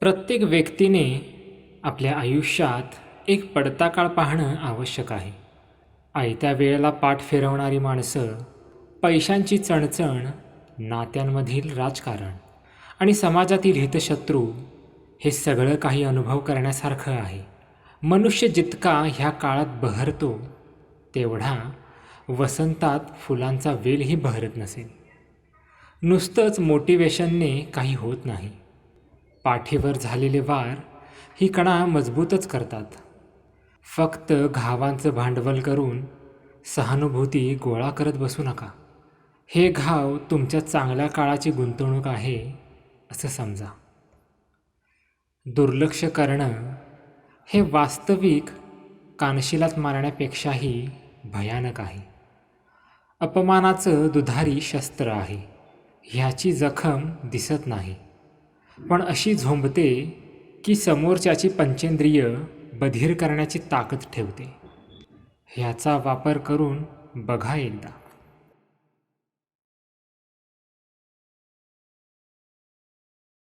प्रत्येक व्यक्तीने आपल्या आयुष्यात एक पडता काळ पाहणं आवश्यक आहे. आयत्या वेळेला पाठ फिरवणारी माणसं पैशांची चणचण नात्यांमधील राजकारण आणि समाजातील हितशत्रू हे सगळं काही अनुभव करण्यासारखं आहे. मनुष्य जितका ह्या काळात बहरतो तेवढा वसंतात फुलांचा वेलही बहरत नसेल. नुसतंच मोटिवेशनने काही होत नाही. पाठीवर झालेले वार ही कणा मजबूतच करतात. फक्त घावांचं भांडवल करून सहानुभूती गोळा करत बसू नका. हे घाव तुमच्या चांगल्या काळाची गुंतवणूक आहे असं समजा. दुर्लक्ष करणं हे वास्तविक कानशिलात मारण्यापेक्षाही भयानक आहे. अपमानाचं दुधारी शस्त्र आहे ह्याची जखम दिसत नाही. पण अशी झोंबते की समोरच्याची पंचेंद्रिय बधीर करण्याची ताकद ठेवते. ह्याचा वापर करून बघा एकदा.